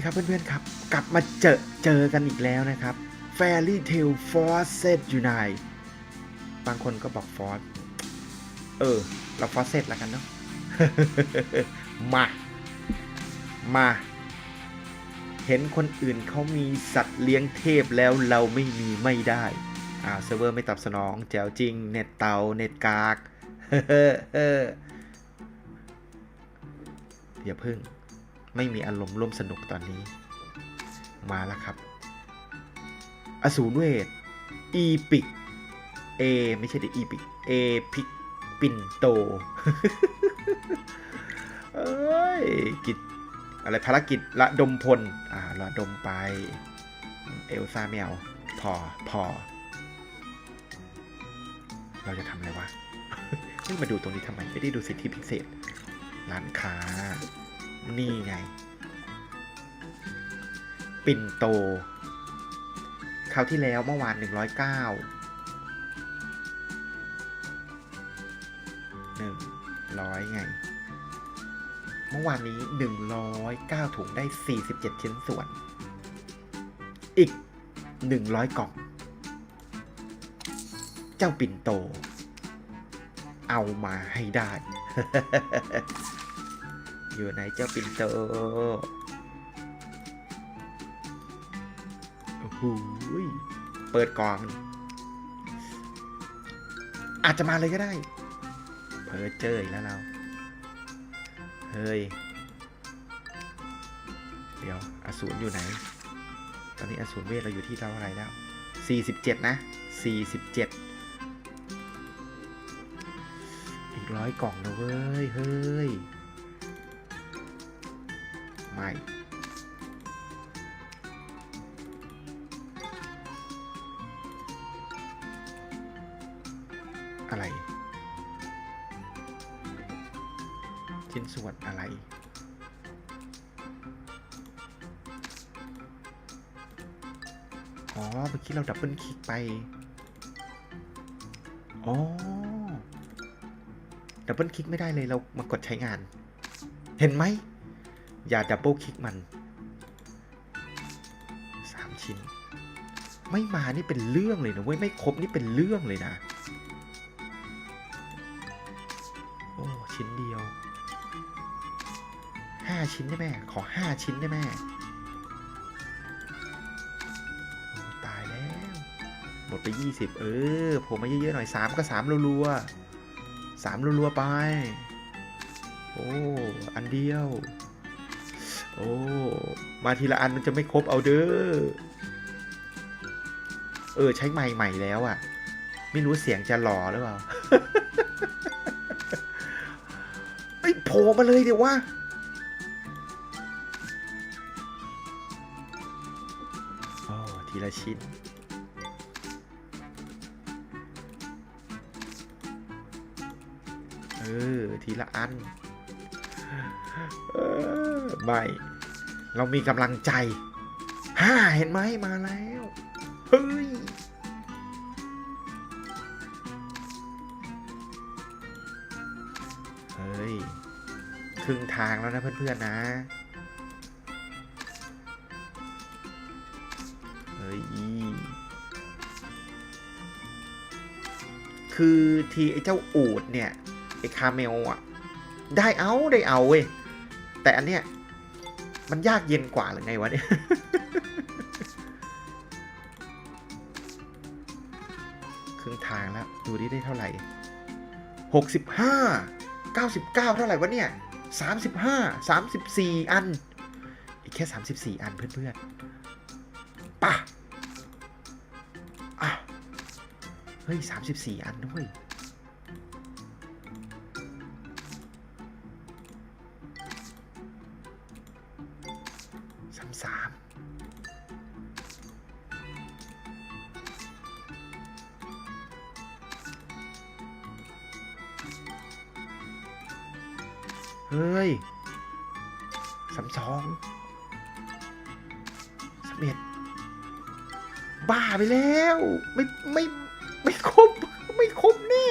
ดีครับเพื่อนๆครับ กลับมาเจอเจอกันอีกแล้วนะครับ Fairy Tail Force Unite บางคนก็บอกฟอสเออ เราฟอสเซตแล้วกันเนาะมา มา เห็นคนอื่นเขามีสัตว์เลี้ยงเทพแล้วเราไม่มีไม่ได้อ่าเซิร์ฟเวอร์ไม่ตอบสนอง แจ๋วจริง เน็ตเตา เน็ตกากอย่าพึ่ง ไม่มีอารมณ์ร่วมสนุกตอนนี้ มาแล้วครับ อสูรเวทอีปิกเอไม่ใช่เดอีปิกเอพิกปินโต เอ้ย กิจ อะไรภารกิจระดมพล อ่าระดมไป เอลซ่าแมวพอพอ เราจะทำอะไรวะเฮ้ยมาดูตรงนี้ทำไม ไม่ได้ดูสิทธิพิเศษ ร้านค้า นี่ไง ปิ่นโต คราวที่แล้วเมื่อวาน 109 100 ไง เมื่อวานนี้ 109 ถุงได้ 47 ชิ้นส่วน อีก 100 กล่อง เจ้าปิ่นโต เอามาให้ได้ อยู่ไหนเจ้าปิ่นโตโอ้โหยเปิดกล่อง อาจจะมาเลยก็ได้ เพอเจออีกแล้วเรา เฮ้ย เดี๋ยวอสูรอยู่ไหน ตอนนี้อสูรเวทเราอยู่ที่เท่าไรแล้ว 47 นะ 47อีกร้อยกล่องนะเว้ย เฮ้ย ไม่ อะไร ชิ้นส่วนอะไรอ๋อเมื่อกี้เราดับเบิลคลิกไป อ๋อ ดับเบิลคลิกไม่ได้เลยเรามากดใช้งาน เห็นไหม อย่าดับเบิลคลิกมันสามชิ้น ไม่มานี่เป็นเรื่องเลยนะเว้ยไม่ครบนี่เป็นเรื่องเลยนะโอ้ชิ้นเดียวห้าชิ้นได้ไหมขอห้าชิ้นได้ไหมตายแล้ว หมดไปยี่สิบเออผมมาเยอะๆหน่อยสามก็สามรัวๆสามรัวๆไป โอ้ อันเดียว โอ้ มาทีละอันมันจะไม่ครบเอาเด้อ เออ ใช้ไม้ใหม่แล้วอะ่ะ ไม่รู้เสียงจะหล่อหรือเปล่าไอ้ยโผล่มาเลยเดี๋ยวว่าโอ้ทีละชิ้นเออ ทีละอันออไม่ เรามีกำลังใจฮ่าเห็นไหมมาแล้วเฮ้ยเฮ้ยครึ่งทางแล้วนะเพื่อนๆนะเฮ้ยคือทีไอ้เจ้าอูดเนี่ยไอ้คาเมลอะได้เอาได้เอาเว้ยแต่อันเนี้ย มันยากเย็นกว่าหรือไงวะเนี่ย ครึ่งทางแล้ว ดูดิได้เท่าไหร่หกสิบห้าเก้าสิบเก้าเท่าไหร่วะเนี่ยสามสิบห้าสามสิบสี่อัน อีกแค่สามสิบสี่อันเพื่อนๆป่ะอะเฮ้ยสามสิบสี่อันด้วย เฮ้ยสามสองสามเอ็ดบ้าไปแล้ว ไม่ไม่ไม่ครบไม่ครบแน่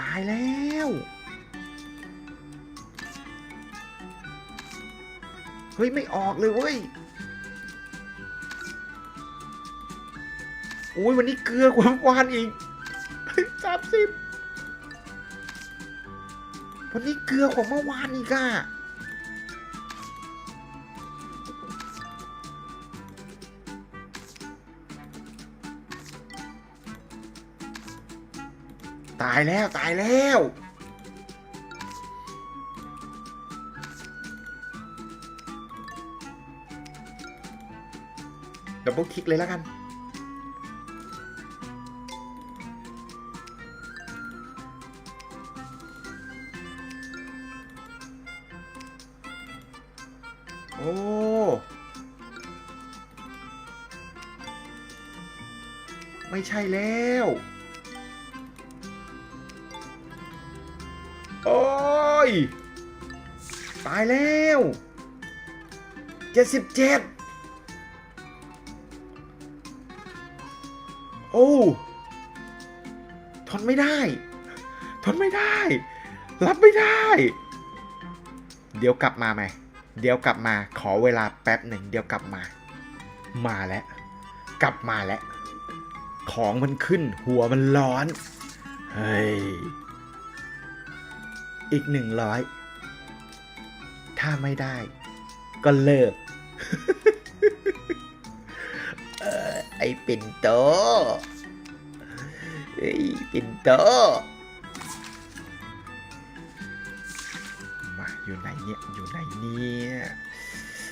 ตายแล้วเฮ้ย ไม่ออกเลยเว้ยโอ้ยวันนี้เกลือกว่าวานอีก สามสิบวันนี้เกลือกว่าเมื่อวานอีกอะตายแล้ว ตายแล้ว ดับเบิลคลิกเลยแล้วกัน โอ้ไม่ใช่แล้ว โอ้ย ตายแล้วเจ็ดสิบเจ็ดโอ้ ทนไม่ได้ ทนไม่ได้ รับไม่ได้ เดี๋ยวกลับมาไหม เดี๋ยวกลับมาขอเวลาแป๊บหนึ่งเดี๋ยวกลับมา มาแล้ว กลับมาแล้ว ของมันขึ้นหัวมันร้อน เฮ้ย อีกหนึ่งร้อยถ้าไม่ได้ ก็เลิกเออไอปิ่นโตไอปิ่นโต อยู่ไหนเนี่ย อยู่ไหนเนี่ย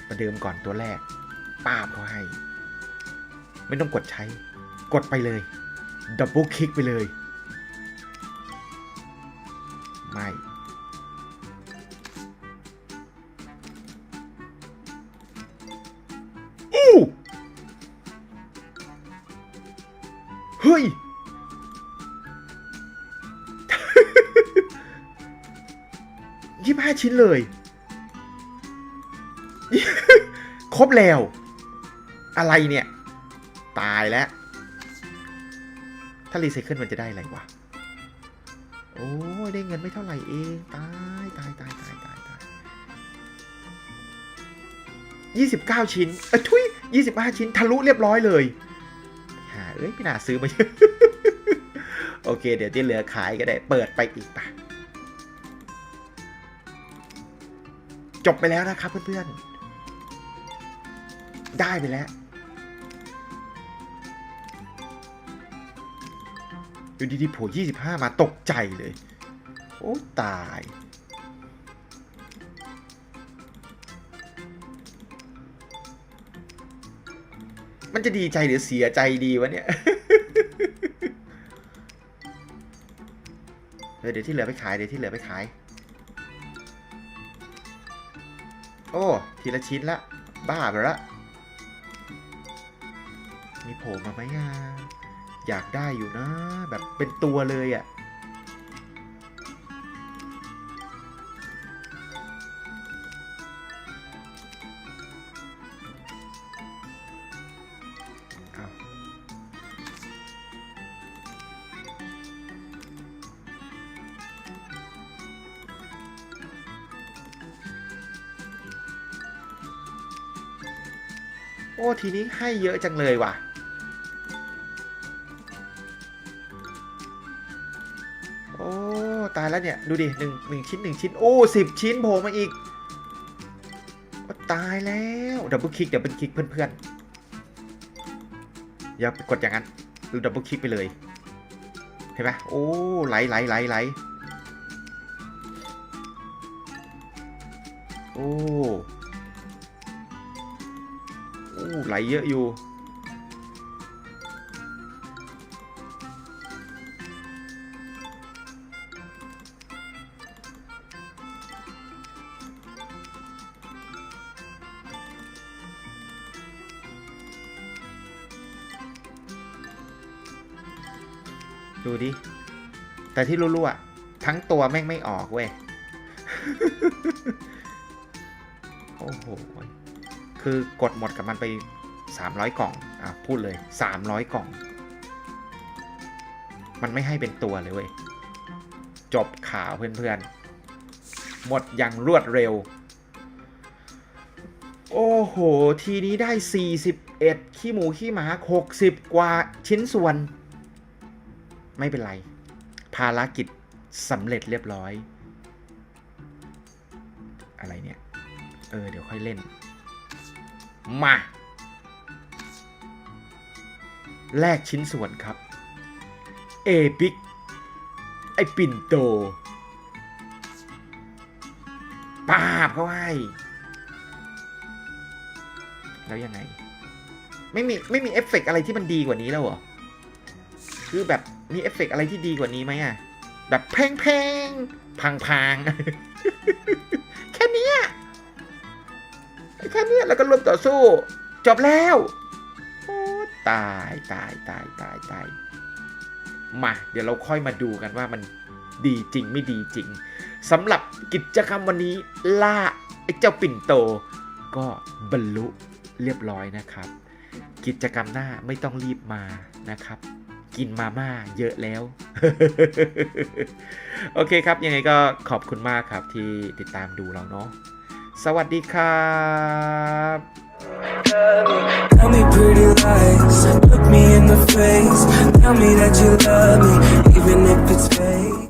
ประเดิมก่อนตัวแรกป้าบเขาให้ ไม่ต้องกดใช้ กดไปเลย ดับเบิลคลิกไปเลย ไม่ ยี่ห้าชิ้นเลย ครบแล้ว อะไรเนี่ย ตายแล้ว ถ้ารีไซเคิลมันจะได้อะไรวะ โอ้ยได้เงินไม่เท่าไหร่เอง ตายตายตายตายตายตายยี่สิบเก้าชิ้นเอ้ยทุยยี่สิบห้าชิ้น ทะลุเรียบร้อยเลยหาเอ้ยไม่น่าซื้อมาเยอะโอเค เดี๋ยวที่เหลือขายก็ได้ เปิดไปอีกปะ จบไปแล้วนะครับเพื่อนๆ ได้ไปแล้ว อยู่ดีๆโผล่25 มาตกใจเลย โอ้ตาย มันจะดีใจหรือเสียใจดีวะเนี่ยเออเดี๋ยวที่เหลือไปขาย เดี๋ยวที่เหลือไปขาย โอ้ ทีละชิ้นละ บ้าไปละ มีโผล่มาไหมอะ อยากได้อยู่นะ แบบเป็นตัวเลยอะ่ โอ้ทีนี้ให้เยอะจังเลยว่ะ โอ้ตายแล้วเนี่ย ดูดิหนึ่งหนึ่งชิ้นหนึ่งชิ้น โอ้สิบชิ้นโผล่มาอีกตายแล้วดับเบิลคลิกเดับเบิลคลิกเพื่อนๆอย่ากดอย่างนั้นดูดับเบิลคลิกไปเลย เห็นไหมโอ้ไหลไหลไหลไหลโอ้ ไหลเยอะอยู่ ดูดิ แต่ที่รู้ๆอะทั้งตัวแม่งไม่ออกเว้ย โอ้โห คือกดหมดกับมันไป 300 กล่องอะพูดเลย 300 กล่อง มันไม่ให้เป็นตัวเลยเว้ย จบข่าวเพื่อนๆ หมดอย่างรวดเร็ว โอ้โห ทีนี้ได้ 41 ขี้หมูขี้หมา 60 กว่าชิ้นส่วน ไม่เป็นไร ภารกิจสำเร็จเรียบร้อย อะไรเนี่ย เออ เดี๋ยวค่อยเล่น มาแลกชิ้นส่วนครับ เอพิก ไอปิ่นโตปาบเขาให้ แล้วยังไง ไม่มี ไม่มีเอฟเฟกต์อะไรที่มันดีกว่านี้แล้วเหรอ คือแบบมีเอฟเฟกต์อะไรที่ดีกว่านี้ไหมอะแบบเพงเพงพังพัง แค่นี้แล้วก็รวมต่อสู้ จบแล้ว โอ้ตายตายตายตายตายมาเดี๋ยวเราค่อยมาดูกันว่ามันดีจริงไม่ดีจริงสำหรับกิจกรรมวันนี้ล่าไอ้เจ้าปิ่นโต ก็บรรลุเรียบร้อยนะครับ กิจกรรมหน้าไม่ต้องรีบมานะครับ กินมาม่าเยอะแล้ว โอเคครับยังไงก็ขอบคุณมากครับที่ติดตามดูเราเนาะ สวัสดีครับ Tell me pretty lies, look me in the face. Tell me that you love me, even if it's fake.